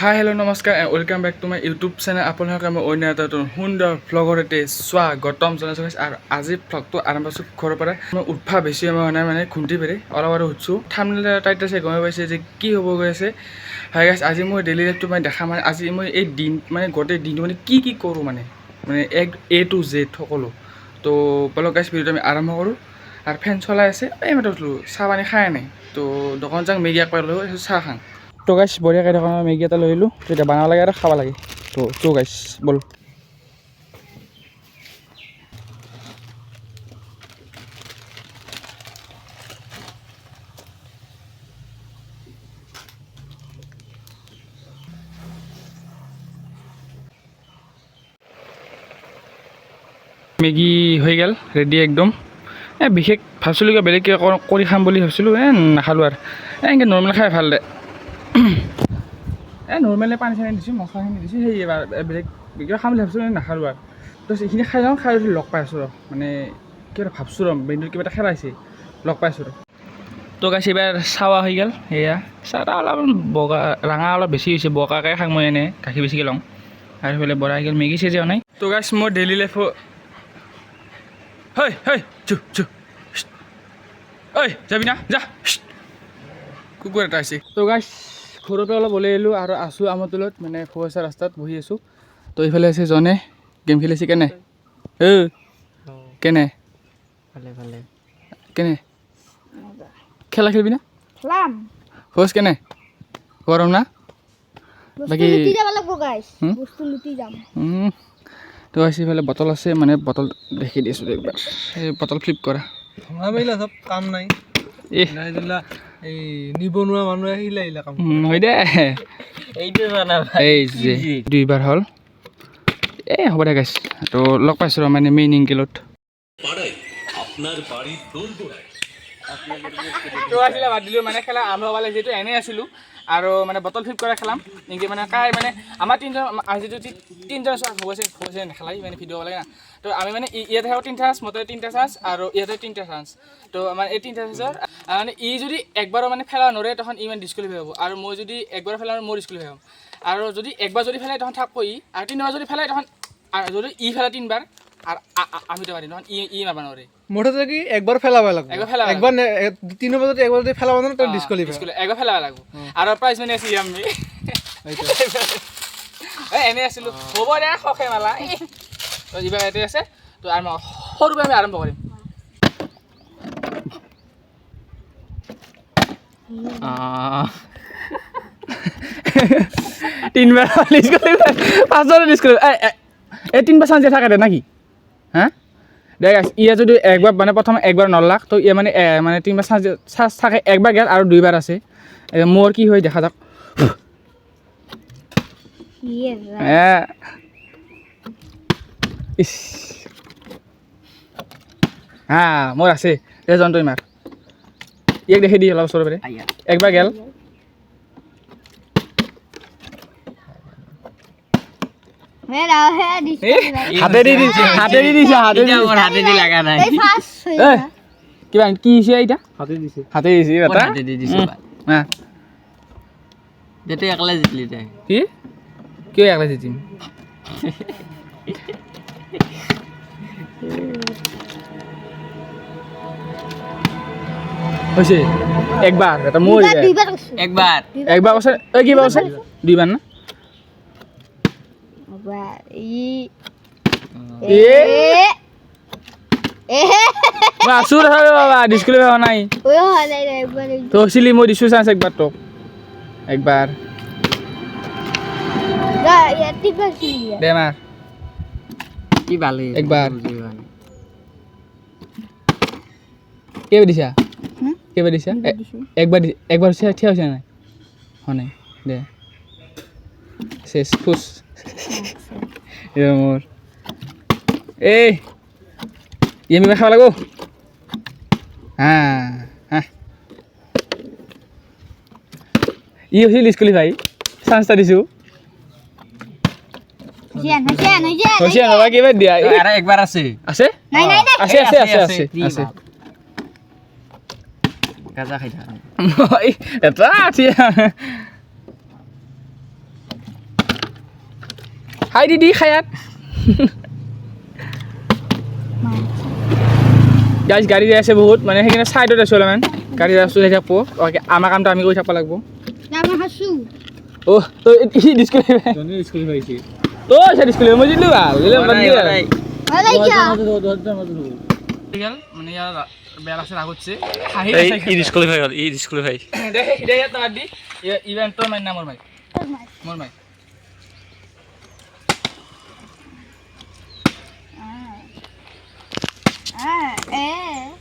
High hello' নমস্কাৰ welcome back to my YouTube channel আপোনালোকে মই অন্য এটা সুন্দৰ ভ্লগৰ সৈতে স্বাগতম জনাইছোঁ। আৰু আজি ভ্লগটো আৰম্ভ কৰিছোঁ ঘৰৰ পৰা। মই উঠা বেছি সময় নাই মানে খুন্দি পেৰে অলপ আৰু উঠছোঁ। থামনেল টাইট আছে গমে পাইছে যে কি হ'ব গৈ আছে। হাই গাইছ আজি মই ডেইলি লাইফটো মানে দেখা মানে আজি মই এই দিন মানে গোটেই দিনটো মানে কি কি কৰোঁ মানে মানে এক এ টু জেড সকলো। তো, বলক গাইছ ভিডিঅ'টো আমি আৰম্ভ কৰোঁ। আৰু ফেন চলাই আছে, এই মাত্ৰ উঠলোঁ, চাহ পানী খাই নাই। তো, দোকান যাওঁ, মেগী একবাৰ লৈ চাহ খাওঁ তো গাইছ বঢ়িয়াকৈ দোকানৰ মেগী এটা লৈ আহিলোঁ। তো এতিয়া বনাব লাগে আৰু খাব লাগে। তো তো গাইছ ব'ল। মেগী হৈ গ'ল ৰেডি একদম। এই বিশেষ ভাবছিলোঁ কিবা বেলেগ কিবা কৰি খাম বুলি ভাবছিলোঁ এই নাখালোঁ আৰু। এনেকৈ নৰ্মেল খাই ভালো দে। এই নৰ্মেলে পানী চানী দিছোঁ মছলাখিনি দিছোঁ, সেই এবাৰ বেলেগ কিবা খাম বুলি ভাবছিলোঁ এই নাখালোঁ আৰু। তো এইখিনি খাই যাওঁ, খাই লগ পাই আছোঁ ৰ মানে কিবা এটা ভাবছোঁ ৰ ব্ৰেইনটোত কিবা এটা খেলাইছে, লগ পাইছোঁ ৰ। তো গাছ এইবাৰ চাৱা হৈ গ'ল সেয়া চাহটা অলপ বগা, ৰঙা অলপ বেছি হৈছে, বগাকৈ খাওঁ মই এনে, গাখীৰ বেছিকৈ লওঁ। আৰু সেইফালে বৰা হৈ গ'ল, মেগী চেজি নাই তো গাছ মোৰ ডেইলি লাইফত হেই হেই, চু চু ঐ যাবি না, যা কুকুৰ এটা আছে। তো গাইছ ঘৰৰ পৰা অলপ ওলাই আহিলোঁ আৰু আছোঁ আমাৰ তলত মানে ফুৱাইছা ৰাস্তাত বহি আছোঁ। তো এইফালে আছে জনে গেম খেলি কেনে? ঐ কেনে? ভালে ভালে। কেনে? খেলা খেলিবি না? খেলাম। খোজ কেনে? গৰম না? বাকী- তো আছে এইফালে বটল আছে মানে বটল দেখি দিছোঁ একবাৰ। এই বটল ফ্লিপ কৰা। চব কাম নাই। এ নাই দিলা। এই নিবনুৱা মানুহ আহিলে আহিলে কাম হয় দে। এইটো জানা এই যে দুইবাৰ হ'ল। এই হ'ব দে গাইছ তো লগ পাইছোঁ ৰ মানে মেইন ইংকেলত তো আছিলে বাদ দিলোঁ মানে খেলা আৰম্ভ হ'ব লাগে যিহেতু এনেই আছিলোঁ। আৰু মানে বটল ফ্লিপ কৰা খেলাম। নেকি মানে কাই মানে আমাৰ তিনিজন আজি তি- তিনিজন হৈছে হৈছে নেখেলাই মানে ভিডিঅ' লাগে না। তো আমি মানে ইয়াতে থাকোঁ তিনিটা চান্স মতে তিনিটা চান্স আৰু ইয়াতে তিনিটা চান্স তো আমাৰ এই তিনিটা চান্সৰ মানে ই যদি একবাৰো মানে খেলা নৰে, তখন ই মানে ডিছকুৱালিফাই হ'ব। আৰু মই যদি একবাৰ খেলা মই ডিছকুৱালিফাই হ'ম আৰু যদি একবাৰ যদি ফেলাই, তখন থাকব ই। আৰু তিনিবাৰ যদি ফেলাই, তখন যদি ই ফেলাই তিনিবাৰ আৰু আ- আ- আমিতো পাৰিম তখন ই ই মাৰিব নোৱাৰে মুঠতে কি একবাৰ পেলাব লাগিব? একবাৰ পেলাব একবাৰ নে- এ- তিনি বজাত একবাৰ যদি পেলাব জানো তই ডিছকুৱালিফাই স্কুলে একবাৰ ফেলাব লাগিব। আৰু প্ৰাইজ মানে আছি আমি এই এনেই আছিলোঁ। হ'ব দে খখে মালা। তো যিবা ইয়াতে আছে। তো আৰম্ভ সৰুকৈ আমি আৰম্ভ কৰিম। তিনবাৰ ডিছকুৱালিফাই পাঁচবাৰ ডিছকুৱালিফাই এই তিনবাৰ চান্স থাকে দে নাকি হা? দে গাইছ ইয়ে যদি একবাৰ মানে প্ৰথম একবাৰ নলাক তো ইয়ে মানে এ, মানে তিনিবাৰ চান্স চান্স থাকে একবাৰ গেল আৰু দুইবাৰ আছে। মোৰ কি হয় দেখা যাওক। ইয়ে এ ইছ। হা মোৰ আছে। এই জন্তু ইমাৰ। ইয়াক দেখি দি অলপ ওচৰৰ পাৰে একবাৰ গেল হে ৰাও হে দিছ? এ, দিছে হাতে দি দিছে হাতে দি দিছে। হাতে দি লাগা নাই। এই ফাৰ্ষ্ট কিবা কি হৈছে এতিয়া হাতে দিছে। হাতে দিছে এটা হাতে দিছে উম, হা একলা জিতলি তাই। কি? কিয় একলা জিতিম? হৈছে একবাৰ এটা মোৰ একবার। একবাৰ কৈছে এই কিবা কৈছে দুইবাৰ না? এবাৰ ই এ এ মই আছোঁ তথাপি বাবা ডিছকুলি হোৱা নাই। তই হৈছিলি মই দিছোঁ চান্স একবাৰ তোক। চিলি দে মাৰ কি ভালে একবাৰ। কেইবাৰ দিছা? হুম? দিছা? দুইবাৰ এ- দিছোঁ। একবাৰ দি- একবাৰ থিয়া থিয়া হৈছে নাই? হোৱা নাই। দে। চেচ ফুচ এ মোৰ এই ই আমি খাব লাগিব? হা হা ই হৈছিল স্কুলি ভাই চান্স এটা দিছোঁ একবাৰ আছে। আছে? আছে আছে আছে আছে আছে। গাজা খাই থাকা মই এটা হাই দিদি খায়াত। গাইজ গাড়ী যাই আছে বহুত মানে সেইকাৰণে ছাইডত আছোঁ অলপমান। গাড়ী যাই আছোঁ যাই থাকব। বাকী আমাৰ কামটো আমি কৰি থাকিব লাগিব। অ' তই ই ডিছকুলিফাই স্কুল পাইছে অ' আচ্ছা ডিছকুলিফাই মই দিলে ভালো। মানে ইয়াৰ বেয়া লাগছে আগতছে ই ডিছকুৱালিফাই হ'ল ই তোমাৰ ইভেণ্টৰ মাই না মোৰ মাই মোৰ মাই Ah, eh.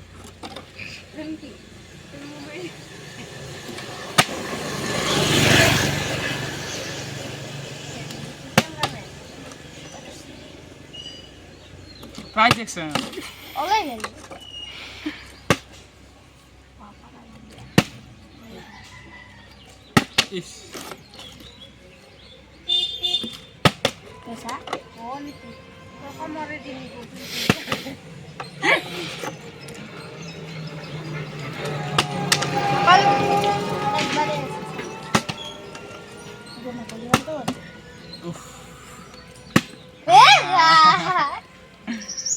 দেখছে Olha ele. ইছ Esa. Olha. Como é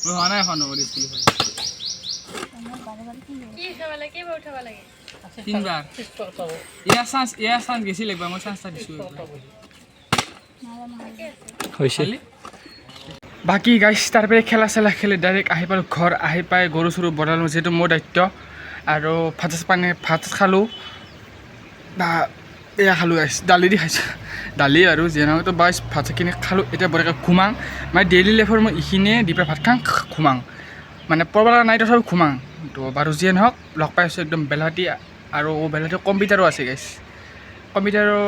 হোৱা নাই এখন হ'ব ডিছকুলিফাই ইয়াৰ চান্স ইয়াৰ চান্স গেছি লাগবা মই চান্স এটা দিছোঁ হৈছে। বাকী গাইছ তাৰপৰা খেলা চেলা খেলি ডাইৰেক্ট আহি পালোঁ ঘৰ আহি পাই গৰু চৰু বনালোঁ যিহেতু মোৰ দায়িত্ব। আৰু ভাত চাত পানী ভাত খালোঁ। বা এয়া খালোঁ গাইছ দালি দি খাইছোঁ। দালি আৰু যিয়ে নহওক তো বাইছ ভাত চাতখিনি খালোঁ। এতিয়া বঢ়িয়াকৈ ঘুমাং মানে ডেইলি লাইফৰ মই এইখিনিয়ে দি পেলাই ভাত খাং ঘুমাং মানে পঢ়ব নাই তথাপি ঘুমাং তো বাৰু যিয়ে নহওক, লগ পাই আছোঁ একদম বেলাটি আৰু বেলাটি কম্পিউটাৰো আছে গাইছ কম্পিউটাৰো,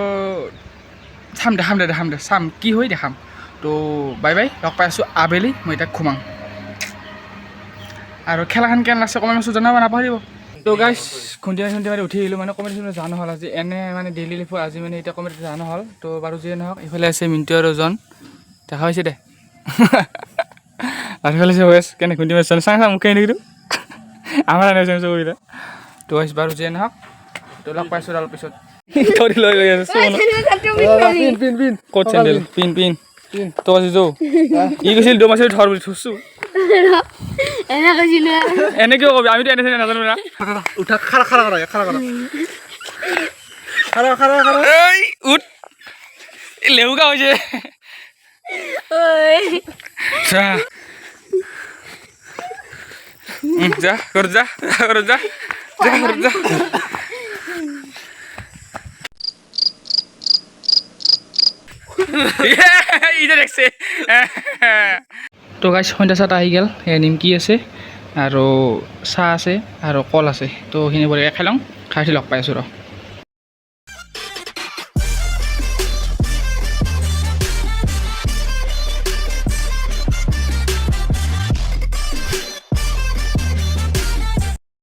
চাম দেখাম দে দেখাম দে, চাম। কি হয় দেখাম। তো বাই বাই, লগ পাই আছোঁ আবেলি, মই এতিয়া ঘুমাং আৰু খেলাখন কেনে লাগছে কমেণ্ট জনাব, নাপাহৰিব। তো গাইছ খুন্দিয়া খুন্দিয়া মাৰি উঠি আহিলোঁ মানে কমেণ্ট চমেণ্ট জানো হ'ল আজি। এনে মানে ডেইলি লাইফৰ আজি মানে এতিয়া কমেণ্ট জানো হ'ল। তো বাৰু যিয়ে নহওক ইফালে আছে মিণ্টু আৰু জন। দেখা হৈছে দে। আৰু ইফালে আছে ৱেছ কেনে খুন্দি মাৰিছে চাং চাং মুখে নেকি আমাৰ এনে চাং চকুকেইটা তো গাইছ বাৰু যিয়ে নহওক তো লগ পাইছোঁ অলপ পিছত। লৈ আছে পিন পিন পিন। ক'ত চেণ্ডেল পিন। পিন তই আজি যৌ। ই কৈছিল দম আছিল ধৰ বুলি থৈছোঁ. এনে কিয় কবি? আমিতো এনে চেনে নাজানো না। উঠা খাৰা খাৰা কৰা খাৰা কৰা। খাৰা খাৰা খাৰা। এই উঠ। লেহুকা হৈছে। যা। যা ঘৰত যা যা ঘৰত যা যা ঘৰত যা। ইটা দেখছে। তো গাইছ সন্ধ্যা চাট আহি গ'ল। নিমকি আছে, আৰু চাহ আছে, আৰু কল আছে। তো সেইখিনি বঢ়িয়াকৈ খাই লওঁ। খাই লগ পাই আছোঁ, ৰ।